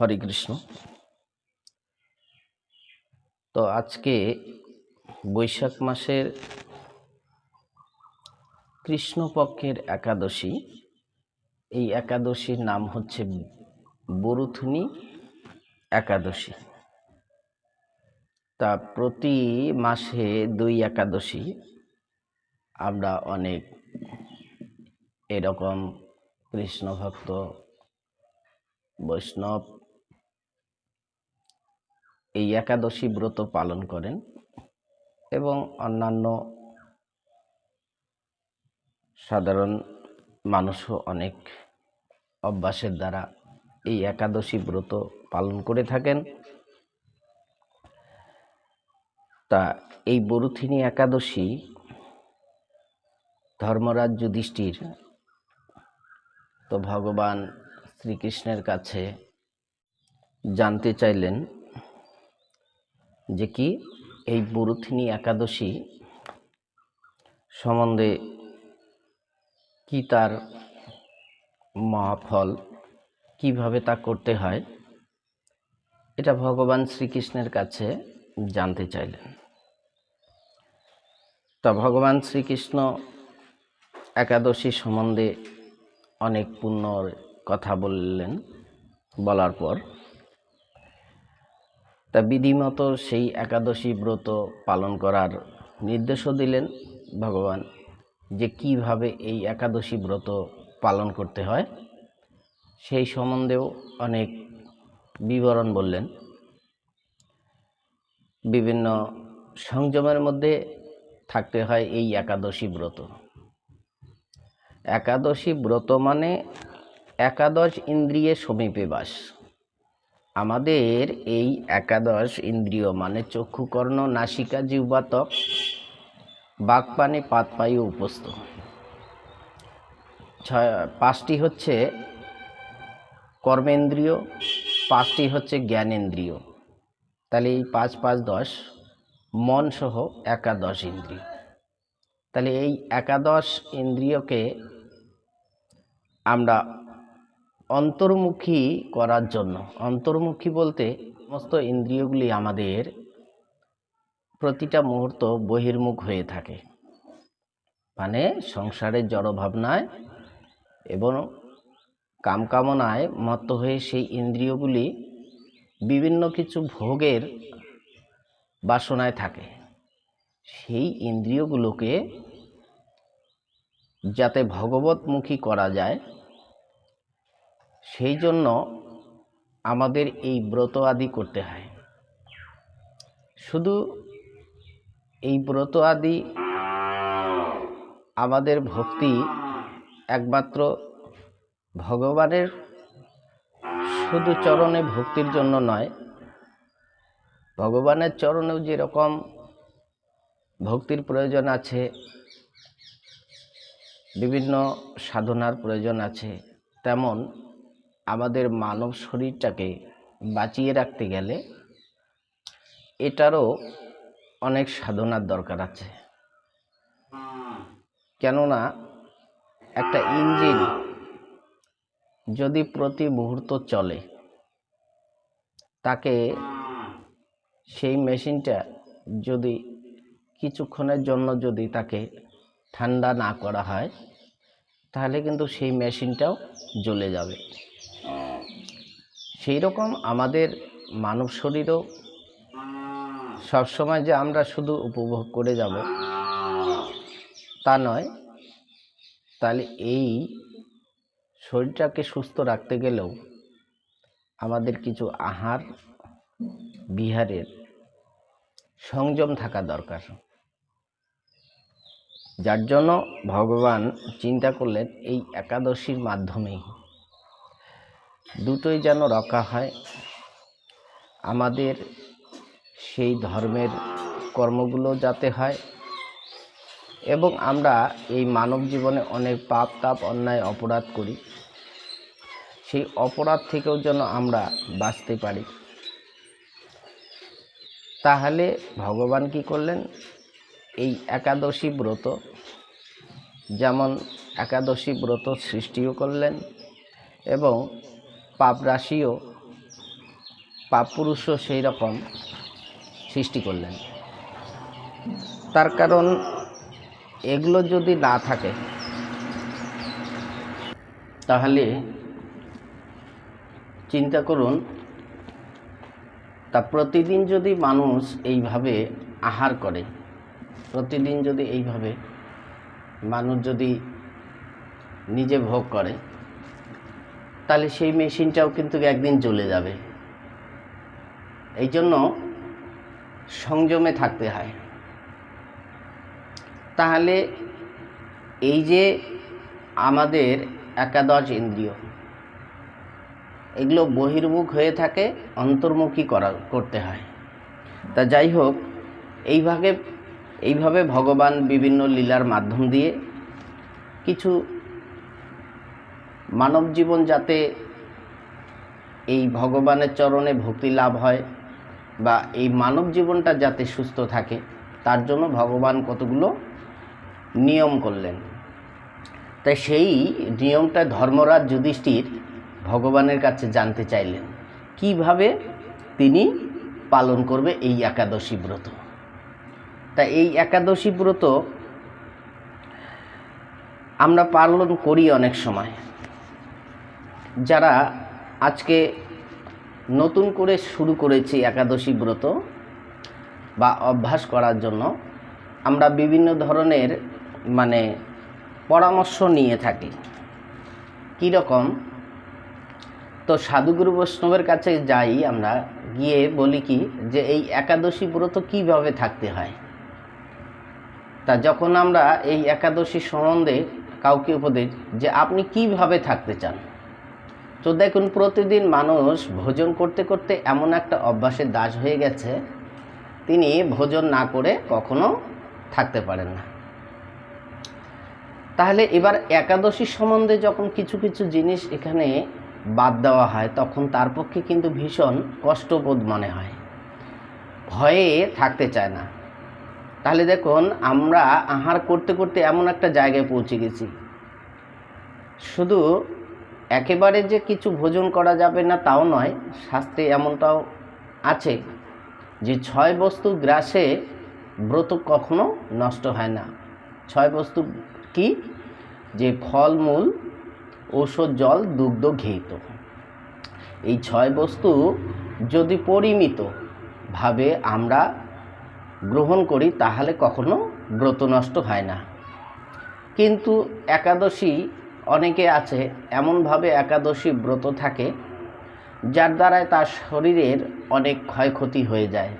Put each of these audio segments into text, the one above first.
হরে কৃষ্ণ। তো আজকে বৈশাখ মাসের কৃষ্ণপক্ষের একাদশী। এই একাদশীর নাম হচ্ছে বরুথুনি একাদশী। তা প্রতি মাসে দুই একাদশী। আমরা অনেক এরকম কৃষ্ণ ভক্ত বৈষ্ণব এই একাদশী ব্রত পালন করেন এবং অন্যান্য সাধারণ মানুষও অনেক অভ্যাসের দ্বারা এই একাদশী ব্রত পালন করে থাকেন। তা এই বরুথিনী একাদশী ধর্মরাজ যুধিষ্ঠির তো ভগবান শ্রীকৃষ্ণের কাছে জানতে চাইলেন যে কি এই বরুথিনী একাদশী সম্বন্ধে কি তার মহাফল, কীভাবে তা করতে হয়, এটা ভগবান শ্রীকৃষ্ণের কাছে জানতে চাইলেন। তা ভগবান শ্রীকৃষ্ণ একাদশী সম্বন্ধে অনেক পুণ্যর কথা বললেন বলার পর তা বিধিমতো সেই একাদশী ব্রত পালন করার নির্দেশও দিলেন ভগবান যে কীভাবে এই একাদশী ব্রত পালন করতে হয়। সেই সম্বন্ধেও অনেক বিবরণ বললেন। বিভিন্ন সংযমের মধ্যে থাকতে হয় এই একাদশী ব্রত। একাদশী ব্রত মানে একাদশ ইন্দ্রিয়ে সমীপে বাস। আমাদের এই একাদশ ইন্দ্রিয় মানে চক্ষু কর্ণ নাসিকা জিহ্বা ত্বক বাকপানে পাতপায়ু উপস্থ। ছয়, পাঁচটি হচ্ছে কর্মেন্দ্রিয়, পাঁচটি হচ্ছে জ্ঞানেন্দ্রিয়। তাহলে এই পাঁচ পাঁচ, দশ মন সহ একাদশ ইন্দ্রিয়। তাহলে এই একাদশ ইন্দ্রিয়কে আমরা অন্তর্মুখী করার জন্য। অন্তর্মুখী বলতে সমস্ত ইন্দ্রিয়গুলি আমাদের প্রতিটা মুহূর্ত বহির্মুখ হয়ে থাকে। মানে সংসারের জড় ভাবনায় এবং কামকামনায় মত্ত হয়ে সেই ইন্দ্রিয়গুলি বিভিন্ন কিছু ভোগের বাসনায় থাকে। সেই ইন্দ্রিয়গুলোকে যাতে ভগবতমুখী করা যায় সেই জন্য আমাদের এই ব্রত আদি করতে হয়। শুধু এই ব্রত আদি আমাদের ভক্তি একমাত্র ভগবানের শুধু চরণে ভক্তির জন্য নয়, ভগবানের চরণেও যেরকম ভক্তির প্রয়োজন আছে, বিভিন্ন সাধনার প্রয়োজন আছে, তেমন আমাদের মানব শরীরটাকে বাঁচিয়ে রাখতে গেলে এটারও অনেক সাধনার দরকার আছে। কেননা একটা ইঞ্জিন যদি প্রতি মুহূর্ত চলে, তাকে সেই মেশিনটা যদি কিছুক্ষণের জন্য যদি তাকে ঠান্ডা না করা হয়, তাহলে কিন্তু সেই মেশিনটাও জ্বলে যাবে। সেই রকম আমাদের মানব শরীরও সবসময় যে আমরা শুধু উপভোগ করে যাব তা নয়, তাহলে এই শরীরটাকে সুস্থ রাখতে গেলেও আমাদের কিছু আহার, বিহারের সংযম থাকা দরকার। যার জন্য ভগবান চিন্তা করলেন এই একাদশীর মাধ্যমেই। দুটোই যেন রক্ষা হয়। আমাদের সেই ধর্মের কর্মগুলো যাতে হয় এবং আমরা এই মানব জীবনে অনেক পাপ, তাপ, অন্যায়, অপরাধ করি। সেই অপরাধ থেকেও যেন আমরা বাঁচতে পারি। তাহলে ভগবান কি করলেন? এই একাদশী ব্রত, যেমন একাদশী ব্রত সৃষ্টিও করলেন এবং পাপ রাশিও পাপ পুরুষও সেই রকম সৃষ্টি করলেন। তার কারণ এগুলো যদি না থাকে, তাহলে চিন্তা করুন, তা প্রতিদিন যদি মানুষ এইভাবে আহার করে, প্রতিদিন যদি এইভাবে মানুষ যদি নিজে ভোগ করে তাহলে সেই মেশিনটাও কিন্তু একদিন চলে যাবে। এই জন্য সংযমে থাকতে হয়। তাহলে এই যে আমাদের একাদশ ইন্দ্রিয়, এগুলো বহির্মুখ হয়ে থাকে, অন্তর্মুখী করা, করতে হয়। তা যাই হোক এইভাবে এইভাবে ভগবান বিভিন্ন লীলার মাধ্যম দিয়ে কিছু মানব জীবন যাতে এই ভগবানের চরণে ভক্তি লাভ হয় বা এই মানব জীবনটা যাতে সুস্থ থাকে, তার জন্য ভগবান কতগুলো নিয়ম করলেন। তাই সেই নিয়মটা ধর্মরাজ যুধিষ্ঠির ভগবানের কাছে জানতে চাইলেন, কীভাবে তিনি পালন করবে এই একাদশী ব্রত। তা এই একাদশী ব্রত আমরা পালন করি অনেক সময়। যারা আজকে নতুন করে শুরু করেছি একাদশী ব্রত বা অভ্যাস করার জন্য, আমরা বিভিন্ন ধরনের মানে পরামর্শ নিয়ে থাকি। কীরকম তো সাধুগুরু বৈষ্ণবের কাছে যাই আমরা, গিয়ে বলি কি যে এই একাদশী ব্রত কীভাবে থাকতে হয়? তা যখন আমরা এই একাদশী সম্বন্ধে কাউকে উপদেশ যে আপনি কীভাবে থাকতে চান? তো দেখুন, প্রতিদিন মানুষ ভোজন করতে করতে এমন একটা অভ্যাসের দাস হয়ে গেছে, তিনি ভোজন না করে কখনো থাকতে পারেন না। তাহলে এবার একাদশী সম্বন্ধে যখন কিছু কিছু জিনিস এখানে বাদ দেওয়া হয়, তখন তার পক্ষে কিন্তু ভীষণ কষ্টবোধ মনে হয়। ভয়ে থাকতে চায় না। তাহলে দেখুন, আমরা আহার করতে করতে এমন একটা জায়গায় পৌঁছে গেছি। শুধু একেবারে যে কিছু ভোজন করা যাবে না তাও নয়, শাস্ত্রে এমনটাও আছে যে ছয় বস্তু গ্রাসে ব্রত কখনো নষ্ট হয় না। ছয় বস্তু কি? যে ফলমূল ঔষধ, জল, দুগ্ধ ঘেইত এই ছয় বস্তু যদি পরিমিত ভাবে আমরা গ্রহণ করি, তাহলে কখনো ব্রত নষ্ট হয় না। কিন্তু একাদশী অনেকে আছে, এমনভাবে একাদশী ব্রত থাকে, যার দ্বারায় তার শরীরের অনেক ক্ষয়ক্ষতি হয়ে যায়।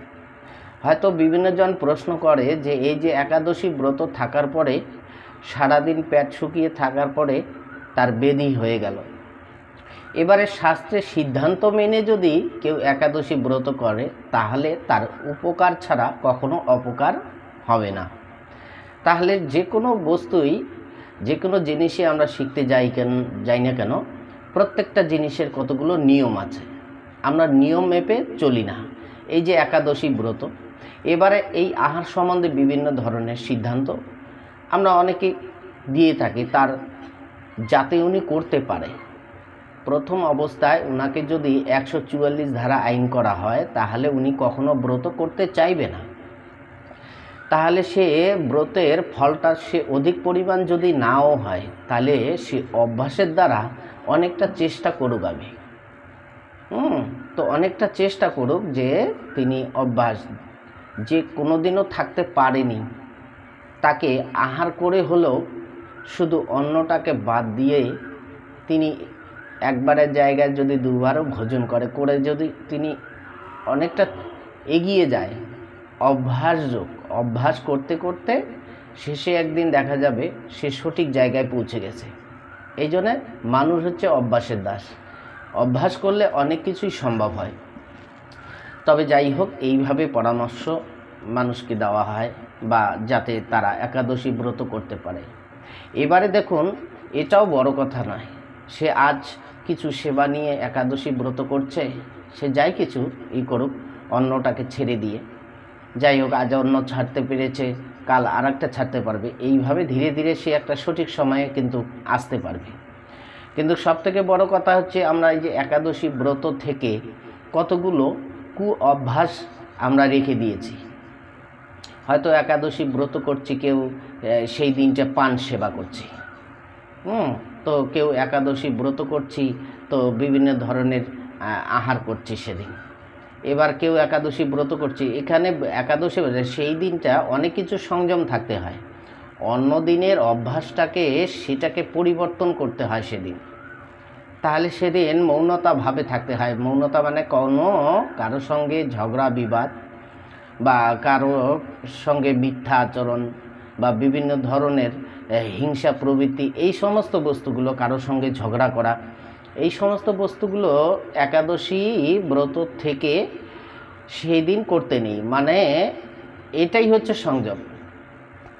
হয়তো বিভিন্নজন প্রশ্ন করে যে, এই যে একাদশী ব্রত থাকার পরে, সারাদিন পেট শুকিয়ে থাকার পরে তার বেদি হয়ে গেল। এবারে শাস্ত্রের সিদ্ধান্ত মেনে যদি কেউ একাদশী ব্রত করে, তাহলে তার উপকার ছাড়া কখনো অপকার হবে না। তাহলে যে কোনো বস্তুই যে কোনো জিনিসই আমরা শিখতে যাই কেন, যাই না কেন, প্রত্যেকটা জিনিসের কতগুলো নিয়ম আছে। আমরা নিয়ম মেপে চলি না। এই যে একাদশী ব্রত, এবারে এই আহার সম্বন্ধে বিভিন্ন ধরনের সিদ্ধান্ত আমরা অনেকে দিয়ে থাকি, তার যাতে উনি করতে পারে। প্রথম অবস্থায় ওনাকে যদি একশো চুয়াল্লিশ ধারা আইন করা হয়, তাহলে উনি কখনো ব্রত করতে চাইবে না। তাহলে সে ব্রতের ফলটা সে অধিক পরিমাণ যদি নাও হয়, তাহলে সে অভ্যাসের দ্বারা অনেকটা চেষ্টা করুক আমি। হুম, তো অনেকটা চেষ্টা করুক যে তিনি অভ্যাস যে কোনো দিনও থাকতে পারেনি, তাকে আহার করে হলেও শুধু অন্নটাকে বাদ দিয়ে তিনি একবারের জায়গায় যদি দুবারও ভোজন করে করে যদি তিনি অনেকটা এগিয়ে যায়, অভ্যাসযোগ। অভ্যাস করতে করতে শেষে একদিন দেখা যাবে সে সঠিক জায়গায় পৌঁছে গেছে। এই জন্যে মানুষ হচ্ছে অভ্যাসের দাস। অভ্যাস করলে অনেক কিছুই সম্ভব হয়। তবে যাই হোক, এইভাবে পরামর্শ মানুষকে দেওয়া হয় বা যাতে তারা একাদশী ব্রত করতে পারে। এবারে দেখুন, এটাও বড় কথা নয়। সে আজ কিছু সেবা নিয়ে একাদশী ব্রত করছে, সে যাই কিছু ই করুক, অন্নটাকে ছেড়ে দিয়ে যাই হোক, আজ অন্য ছাড়তে পেরেছে, কাল আর একটা ছাড়তে পারবে। এইভাবে ধীরে ধীরে সে একটা সঠিক সময়ে কিন্তু আসতে পারবে। কিন্তু সবথেকে বড় কথা হচ্ছে, আমরা এই যে একাদশী ব্রত থেকে কতগুলো কু অভ্যাস আমরা রেখে দিয়েছি। হয়তো একাদশী ব্রত করছি কেউ সেই দিনটা পান সেবা করছি। হুম, তো কেউ একাদশী ব্রত করছি, তো বিভিন্ন ধরনের আহার করছি সেদিন। এবার কেউ একাদশী ব্রত করছে। এখানে একাদশী সেই দিনটা অনেক কিছু সংযম থাকতে হয়। অন্য দিনের অভ্যাসটাকে, সেটাকে পরিবর্তন করতে হয় সেদিন। তাহলে সেদিন মৌনতা ভাবে থাকতে হয়। মৌনতা মানে কোনো কারোর সঙ্গে ঝগড়া, বিবাদ বা কারও সঙ্গে মিথ্যা আচরণ বা বিভিন্ন ধরনের হিংসা প্রবৃত্তি, এই সমস্ত বস্তুগুলো কারোর সঙ্গে ঝগড়া করা এই সমস্ত বস্তুগুলো একাদশী ব্রত থেকে সেই দিন করতে নেই। মানে এটাই হচ্ছে সংযম।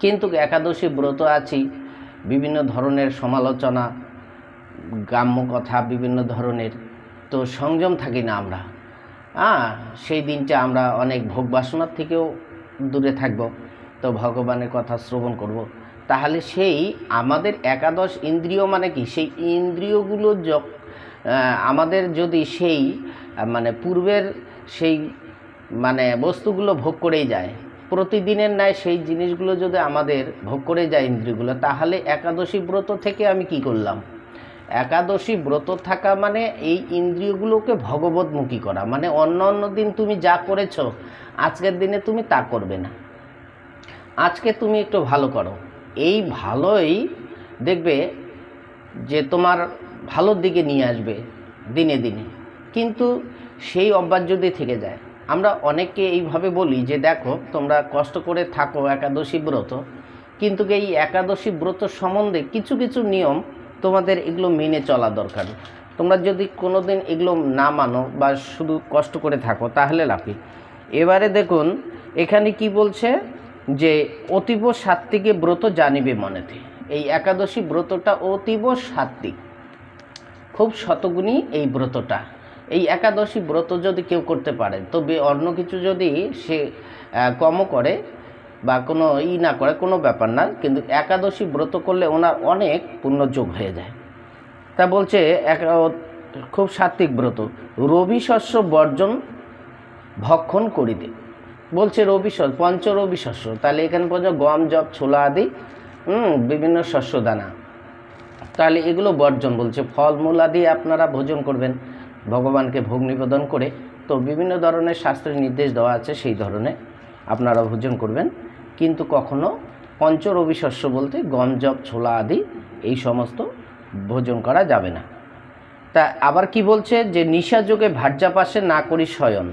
কিন্তু একাদশী ব্রত আছি, বিভিন্ন ধরনের সমালোচনা, গ্রাম্য কথা বিভিন্ন ধরনের, তো সংযম থাকি না আমরা। হ্যাঁ সেই দিনটা আমরা অনেক ভোগ বাসনার থেকেও দূরে থাকব, তো ভগবানের কথা শ্রবণ করব। তাহলে সেই আমাদের একাদশ ইন্দ্রিয় মানে কি? সেই ইন্দ্রিয়গুলো আমাদের যদি সেই মানে পূর্বের সেই মানে বস্তুগুলো ভোগ করেই যায়, প্রতিদিনের ন্যায় সেই জিনিসগুলো যদি আমাদের ভোগ করে যায় ইন্দ্রিয়গুলো, তাহলে একাদশী ব্রত থেকে আমি কি করলাম? একাদশী ব্রত থাকা মানে এই ইন্দ্রিয়গুলোকে ভগবতমুখী করা মানে অন্য অন্য দিন তুমি যা করেছ, আজকের দিনে তুমি তা করবে না। আজকে তুমি একটু ভালো করো। এই ভালোই দেখবে যে তোমার ভালোর দিকে নিয়ে আসবে দিনে দিনে। কিন্তু সেই অভ্যাস যদি থেকে যায়, আমরা অনেককে এইভাবে বলি যে, দেখো, তোমরা কষ্ট করে থাকো, একাদশী ব্রত। কিন্তু এই একাদশী ব্রত সম্বন্ধে কিছু কিছু নিয়ম তোমাদের এগুলো মেনে চলা দরকার। তোমরা যদি কোনো দিন এগুলো না মানো বা শুধু কষ্ট করে থাকো, তাহলে লাভি এবারে দেখুন, এখানে কি বলছে যে, অতীব সাত্ত্বিকে ব্রত জানিবে মনেতে। এই একাদশী ব্রতটা অতীব সাত্বিক। খুব শতগুণী এই ব্রতটা। এই একাদশী ব্রত যদি কেউ করতে পারে, তবে অন্য কিছু যদি সে কমও করে বা কোনো ই না করে, কোনো ব্যাপার না, কিন্তু একাদশী ব্রত করলে ওনার অনেক পুণ্যযোগ হয়ে যায়। তা বলছে, এক খুব সাত্বিক ব্রত। রবি শস্য বর্জন ভক্ষণ করিতে। বলছে রবি শস্য পঞ্চ রবি শস্য। তাহলে এখানে পর্যন্ত গম, জব, ছোলা আদি বিভিন্ন শস্য দানা। তাহলে এগুলো বর্জন বলছে, ফলমূল আদি আপনারা ভোজন করবেন, ভগবানকে ভোগ নিবেদন করে। তো বিভিন্ন ধরনের শাস্ত্রের নির্দেশ দেওয়া আছে সেই ধরনের আপনারা ভোজন করবেন। কিন্তু কখনো পঞ্চরবি শস্য বলতে গম, জব, ছোলা আদি এই সমস্ত ভোজন করা যাবে না। তা আবার কি বলছে যে, নিশা যোগে ভার্যাপাশে না করি শয়ন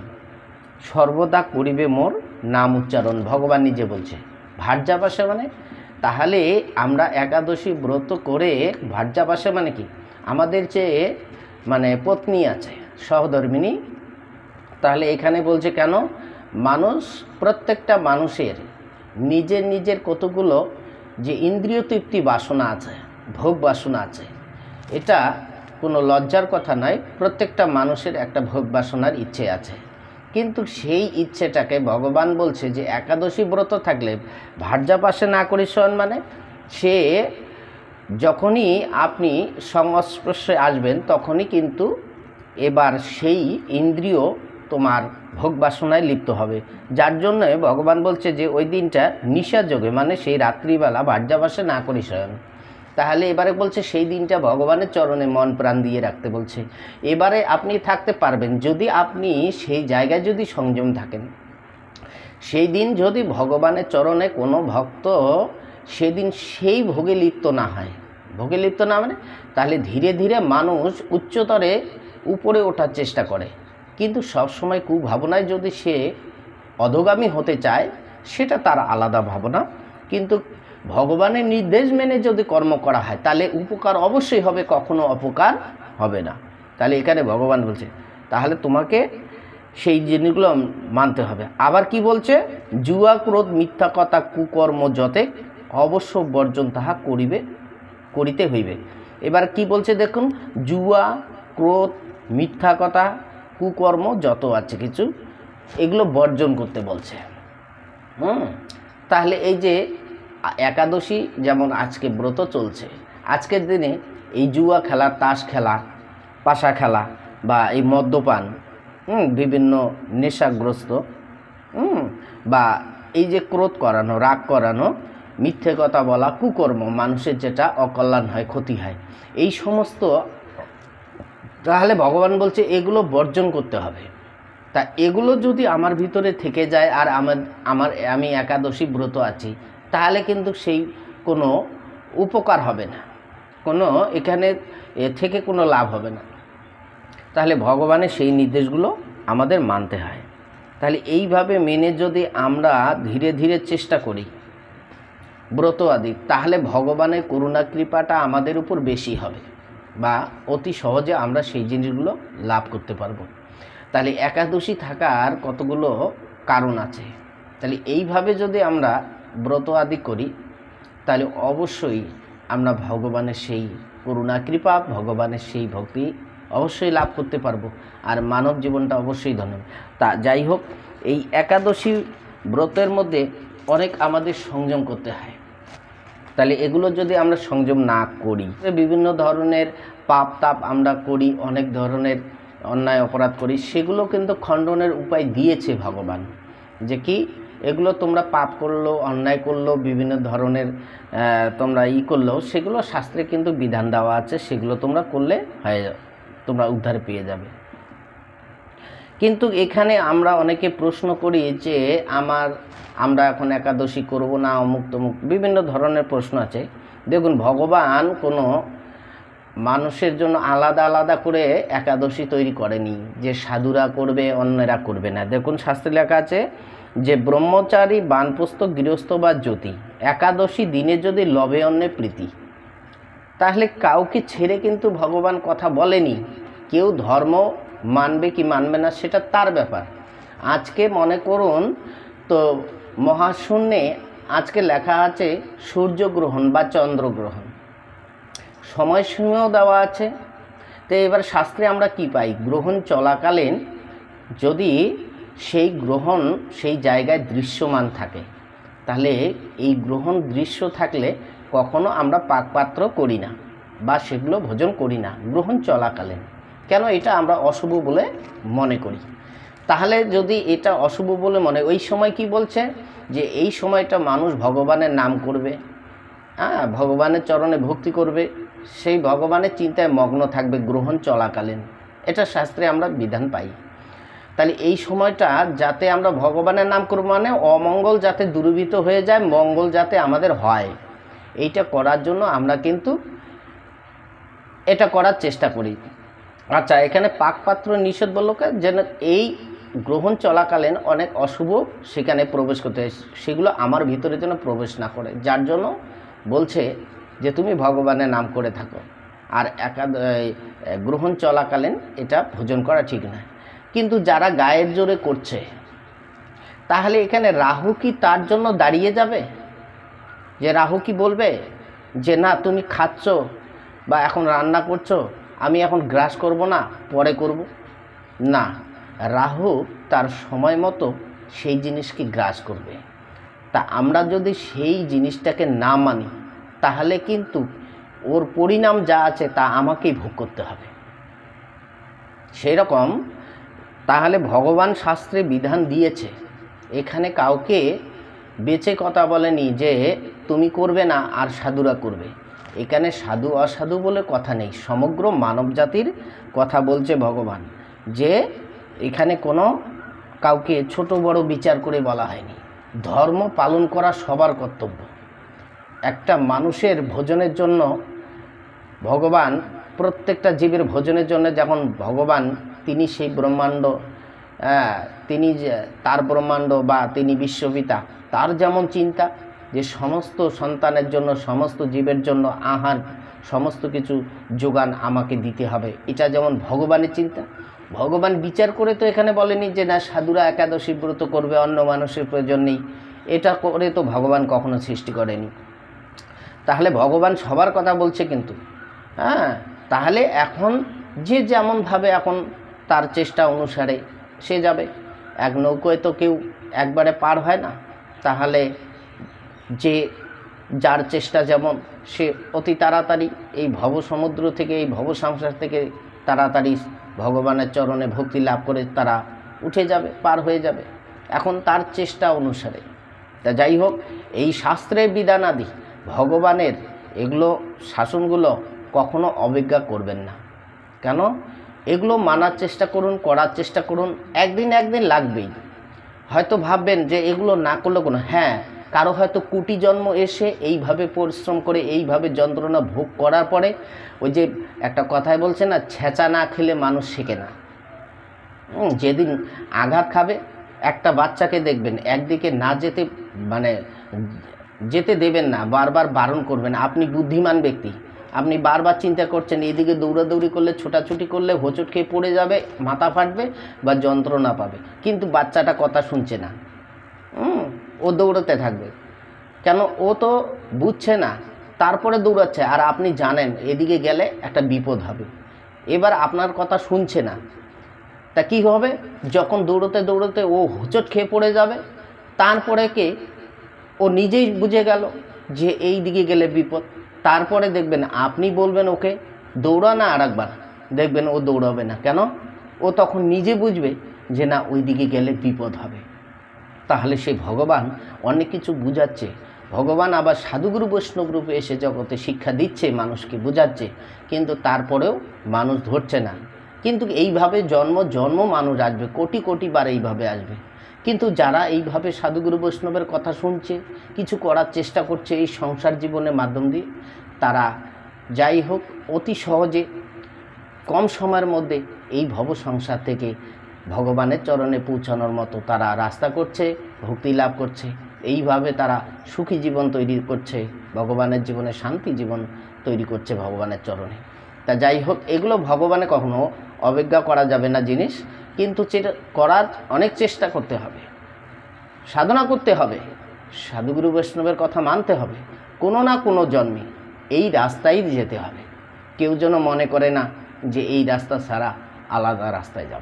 সর্বদা করিবে মোর নাম উচ্চারণ, ভগবান নিজে বলছে। ভার্যাপাশে মানে তাহলে আমরা একাদশী ব্রত করে ভার্যাপাশে মানে কি? আমাদের যে মানে পত্নী আছে, সহধর্মিনী, তাহলে এখানে বলছে কেন? মানুষ, প্রত্যেকটা মানুষের নিজের নিজের কতগুলো যে ইন্দ্রিয় তৃপ্তি বাসনা আছে, ভোগ বাসনা আছে, এটা কোনো লজ্জার কথা নয়, প্রত্যেকটা মানুষের একটা ভোগ বাসনার ইচ্ছে আছে। কিন্তু সেই ইচ্ছেটাকে ভগবান বলছে যে একাদশী ব্রত থাকলে ভার্যাপাশে না করি শয়ন মানে সে যখনই আপনি সংস্পর্শে আসবেন তখনই কিন্তু এবার সেই ইন্দ্রিয় তোমার ভোগ বাসনায় লিপ্ত হবে। যার জন্য ভগবান বলছে যে ওই দিনটা নিশা যোগে মানে সেই রাত্রিবেলা ভার্যাবাসে না করি শয়ন তাহলে এবারে বলছে সেই দিনটা ভগবানের চরণে মন প্রাণ দিয়ে রাখতে বলছে। এবারে আপনি থাকতে পারবেন, যদি আপনি সেই জায়গায় যদি সংযম থাকেন। সেই দিন যদি ভগবানের চরণে কোনো ভক্ত সেদিন সেই ভোগে লিপ্ত না হয়। ভোগে লিপ্ত না মানে? তাহলে ধীরে ধীরে মানুষ উচ্চতরে উপরে ওঠার চেষ্টা করে। কিন্তু সবসময় কুভাবনায় যদি সে অধগামী হতে চায়, সেটা তার আলাদা ভাবনা। কিন্তু ভগবানের নির্দেশ মেনে যদি কর্ম করা হয়, তাহলে উপকার অবশ্যই হবে, কখনো অপকার হবে না। তাহলে এখানে ভগবান বলছে, তাহলে তোমাকে সেই জিনিসগুলো মানতে হবে। আবার কি বলছে? জুয়া ক্রোধ মিথ্যা কথা কুকর্ম যতে অবশ্য বর্জন তাহা করিবে, করিতে হইবে। এবার কি বলছে দেখুন জুয়া ক্রোধ মিথ্যা কথা কুকর্ম যত আছে কিছু, এগুলো বর্জন করতে বলছে। হুম? তাহলে এই যে একাদশী যেমন আজকে ব্রত চলছে, আজকের দিনে এই জুয়া খেলা, তাস খেলা, পাশা খেলা বা এই মদ্যপান বিভিন্ন নেশাগ্রস্ত বা এই যে ক্রোধ করানো, রাগ করানো, মিথ্যে কথা বলা, কুকর্ম, মানুষের যেটা অকল্যাণ হয়, ক্ষতি হয়, এই সমস্ত, তাহলে ভগবান বলছে এগুলো বর্জন করতে হবে। তা এগুলো যদি আমার ভিতরে থেকে যায় আর আমার আমার, আমি একাদশী ব্রত আছি তাহলে কিন্তু সেই কোনো উপকার হবে না। কোনো এখানে এ থেকে কোনো লাভ হবে না। তাহলে ভগবানের সেই নির্দেশগুলো আমাদের মানতে হয়। তাহলে এইভাবে মেনে যদি আমরা ধীরে ধীরে চেষ্টা করি, ব্রত আদি, তাহলে ভগবানের করুণা কৃপাটা আমাদের উপর বেশি হবে বা অতি সহজে আমরা সেই জিনিসগুলো লাভ করতে পারব। তাহলে একাদশী থাকার কতগুলো কারণ আছে? তাহলে এইভাবে যদি আমরা ব্রত আদি করি, তাহলে অবশ্যই আমরা ভগবানের সেই করুণা, কৃপা, ভগবানের সেই ভক্তি অবশ্যই লাভ করতে পারব আর মানব জীবনটা অবশ্যই ধন্য। তা যাই হোক, এই একাদশী ব্রতের মধ্যে অনেক আমাদের সংযম করতে হয়। তাহলে এগুলো যদি আমরা সংযম না করি, বিভিন্ন ধরনের পাপ তাপ আমরা করি, অনেক ধরনের অন্যায় অপরাধ করি, সেগুলো কিন্তু খণ্ডনের উপায় দিয়েছে ভগবান। যে কি? এগুলো তোমরা পাপ করল, অন্যায় করল, বিভিন্ন ধরনের তোমরা ই করল, সেগুলো শাস্ত্রে কিন্তু বিধান দেওয়া আছে, সেগুলো তোমরা করলে হয়ে, তোমরা উদ্ধার পেয়ে যাবে। কিন্তু এখানে আমরা অনেকে প্রশ্ন করি যে, আমার, আমরা এখন একাদশী করব না, অমুক তমুক, বিভিন্ন ধরনের প্রশ্ন আছে। দেখুন, ভগবান কোনো মানুষের জন্য আলাদা আলাদা করে একাদশী তৈরি করেনি, যে সাধুরা করবে, অন্যরা করবে না। দেখুন, শাস্ত্রে লেখা আছে যে ব্রহ্মচারী বানপ্রস্থ গৃহস্থ বা জ্যোতি, একাদশী দিনে যদি লবে অন্যে প্রীতি। তাহলে কাউকে ছেড়ে কিন্তু ভগবান কথা বলেনি। কেউ ধর্ম মানবে কি মানবে না সেটা তার ব্যাপার। আজকে মনে করুন তো মহাশূন্যে আজকে লেখা আছে সূর্যগ্রহণ বা চন্দ্রগ্রহণ। সময়সীমাও দেওয়া আছে। তো এবার শাস্ত্রে আমরা কি পাই? গ্রহণ চলাকালীন যদি সেই গ্রহণ সেই জায়গায় দৃশ্যমান থাকে। তাহলে এই গ্রহণ দৃশ্য থাকলে কখনো আমরা পাকপাত্র করি না বা সেগুলো ভোজন করি না, গ্রহণ চলাকালীন। কেন এটা আমরা অশুভ বলে মনে করি? তাহলে যদি এটা অশুভ বলে মনে, ওই সময় কি বলছে? যে এই সময়টা মানুষ ভগবানের নাম করবে। হ্যাঁ ভগবানের চরণে ভক্তি করবে। সেই ভগবানের চিন্তায় মগ্ন থাকবে গ্রহণ চলাকালীন। এটা শাস্ত্রে আমরা বিধান পাই। তাহলে এই সময়টা যাতে আমরা ভগবানের নাম করব মানে অমঙ্গল যাতে দূরীভূত হয়ে যায়, মঙ্গল যাতে আমাদের হয়। এইটা করার জন্য আমরা কিন্তু এটা করার চেষ্টা করি। আচ্ছা এখানে পাকপাত্র নিষেধ বললোকে যেন এই গ্রহণ চলাকালীন অনেক অশুভ সেখানে প্রবেশ করতে। সেগুলো আমার ভিতরে যেন প্রবেশ না করে। যার জন্য বলছে যে তুমি ভগবানের নাম করে থাকো। আর একাদ গ্রহণ চলাকালীন এটা ভোজন করা ঠিক না কিন্তু যারা গায়ের জোরে করছে, তাহলে এখানে রাহু কি তার জন্য দাঁড়িয়ে যাবে? যে রাহু কি বলবে যে, না, তুমি খাচ্ছ বা এখন রান্না করছ, আমি এখন গ্রাস করব না, পরে করব না, রাহু তার সময় মতো সেই জিনিসকে গ্রাস করবে? তা আমরা যদি সেই জিনিসটাকে না মানি, তাহলে কিন্তু ওর পরিণাম যা আছে তা আমাকেই ভোগ করতে হবে। সেই রকম তাহলে ভগবান শাস্ত্রে বিধান দিয়েছে। এখানে কাউকে বেঁচে কথা বলেনি যে, তুমি করবে না, আর সাধুরা করবে। এখানে সাধু অসাধু বলে কথা নেই, সমগ্র মানব জাতির কথা বলছে ভগবান, যে এখানে কোনো কাউকে ছোট বড় বিচার করে বলা হয়নি। ধর্ম পালন করা সবার কর্তব্য। একটা মানুষের ভোজনের জন্য ভগবান, প্রত্যেকটা জীবের ভোজনের জন্য যেমন ভগবান তিনি সেই ব্রহ্মাণ্ড আহ, তিনি যে তার ব্রহ্মাণ্ড বা তিনি বিশ্বপিতা তার যেমন চিন্তা যে সমস্ত সন্তানের জন্য সমস্ত জীবের জন্য আহার সমস্ত কিছু যোগান আমাকে দিতে হবে। এটা যেমন ভগবানের চিন্তা। ভগবান বিচার করে তো এখানে বলেনি যে না সাধুরা একাদশী ব্রত করবে অন্য মানুষের প্রয়োজন নেই। এটা করে তো ভগবান কখনো সৃষ্টি করেনি। তাহলে ভগবান সবার কথা বলছে কিন্তু হ্যাঁ তাহলে এখন যে যেমনভাবে এখন তার চেষ্টা অনুসারে সে যাবে। এক নৌকোয় তো কেউ একবারে পার হয় না। তাহলে যে যার চেষ্টা যেমন, সে অতি তাড়াতাড়ি এই ভব সমুদ্র থেকে, এই ভব সংসার থেকে তাড়াতাড়ি ভগবানের চরণে ভক্তি লাভ করে তারা উঠে যাবে, পার হয়ে যাবে। এখন তার চেষ্টা অনুসারে। তা যাই হোক, এই শাস্ত্রের বিধানাদি ভগবানের এগুলো শাসনগুলো কখনো অবজ্ঞা করবেন না। কেন? এগুলো মানার চেষ্টা করুন, করার চেষ্টা করুন, একদিন একদিন লাগবেই। হয়তো ভাববেন যে এগুলো না করলে কোনো হ্যাঁ কারও হয়তো কুটি জন্ম এসে এইভাবে পরিশ্রম করে, এইভাবে যন্ত্রণা ভোগ করার পরে ওই যে একটা কথায় বলছে না, ছেঁচা না খেলে মানুষ শেখে না। যেদিন আঘাত খাবে, একটা বাচ্চাকে দেখবেন, একদিকে না যেতে মানে যেতে দেবেন না, বারবার বারণ করবেন। আপনি বুদ্ধিমান ব্যক্তি। আপনি বারবার চিন্তা করছেন, এদিকে দৌড়াদৌড়ি করলে, ছোটাছুটি করলে হোঁচট খেয়ে পড়ে যাবে, মাথা ফাটবে বা যন্ত্রণা পাবে। কিন্তু বাচ্চাটা কথা শুনছে না। ও দৌড়াতে থাকবে। কেন? ও তো বুঝছে না, তারপরে দৌড়াচ্ছে। আর আপনি জানেন, এদিকে গেলে একটা বিপদ হবে। এবার আপনার কথা শুনছে না। তা কী হবে? যখন দৌড়তে দৌড়তে ও হোঁচট খেয়ে পড়ে যাবে, তারপরে কে? ও নিজেই বুঝে গেল যে এই দিকে গেলে বিপদ। তারপরে দেখবেন আপনি বলবেন ওকে দৌড়া না আর একবার দেখবেন ও দৌড়াবে না। কেন? ও তখন নিজে বুঝবে যে না ওই দিকে গেলে বিপদ হবে। তাহলে সেই ভগবান অনেক কিছু বুঝাচ্ছে। ভগবান আবার সাধুগুরু, বৈষ্ণব রূপে এসে জগতে শিক্ষা দিচ্ছে, মানুষকে বোঝাচ্ছে। কিন্তু তারপরেও মানুষ ধরছে না। কিন্তু এইভাবে জন্ম জন্ম মানুষ আসবে। কোটি কোটি বার এইভাবে আসবে। কিন্তু যারা এইভাবে সাধুগুরু বৈষ্ণবের কথা শুনছে, কিছু করার চেষ্টা করছে এই সংসার জীবনের মাধ্যম দিয়ে, তারা যাই হোক, অতি সহজে কম সময়ের মধ্যে এই ভব সংসার থেকে ভগবানের চরণে পৌঁছানোর মতো তারা রাস্তা করছে, ভক্তি লাভ করছে। এইভাবে তারা সুখী জীবন তৈরি করছে, ভগবানের জীবনে শান্তি জীবন তৈরি করছে ভগবানের চরণে। তা যাই হোক, এগুলো ভগবানে কখনো অবজ্ঞা করা যাবে না জিনিস। কিন্তু করার অনেক চেষ্টা করতে হবে। সাধনা করতে হবে। সাধুগুরু বৈষ্ণবের কথা মানতে হবে। কোনো না কোনো জন্মে এই রাস্তায় যেতে হবে। কেউ যেন মনে করে না যে এই রাস্তা ছাড়া আলাদা রাস্তায় যাব।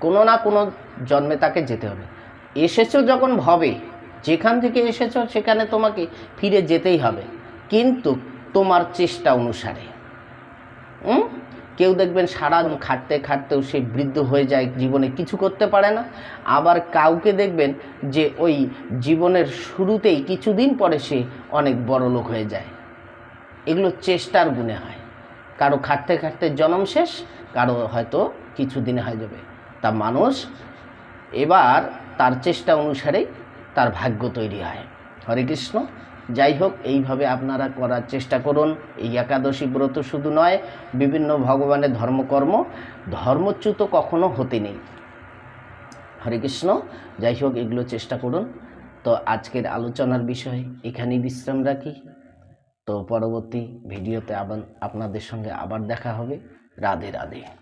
কোনো না কোনো জন্মে তাকে যেতে হবে। এসেছ যখন ভবে, যেখান থেকে এসেছ সেখানে তোমাকে ফিরে যেতেই হবে। কিন্তু তোমার চেষ্টা অনুসারে। হুম কেউ দেখবেন সারা খাটতে খাটতেও সে বৃদ্ধ হয়ে যায়, জীবনে কিছু করতে পারে না। আবার কাউকে দেখবেন যে ওই জীবনের শুরুতেই কিছুদিন পরে সে অনেক বড় লোক হয়ে যায়। এগুলো চেষ্টার গুণে হয়। কারও খাটতে খাটতে জন্ম শেষ, কারও হয়তো কিছুদিনে হয়ে যাবে। তা মানুষ এবার তার চেষ্টা অনুসারেই তার ভাগ্য তৈরি হয়। হরে কৃষ্ণ। যাই হোক এইভাবে আপনারা করার চেষ্টা করুন। এই একাদশী ব্রত শুধু নয়, বিভিন্ন ভগবানের ধর্মকর্ম, ধর্মচ্যুত কখনো হতে নেই। হরে কৃষ্ণ যাই হোক এগুলো চেষ্টা করুন। তো আজকের আলোচনার বিষয় এখানেই বিশ্রাম রাখি। তো পরবর্তী ভিডিওতে আবার আপনাদের সঙ্গে আবার দেখা হবে। রাধে রাধে।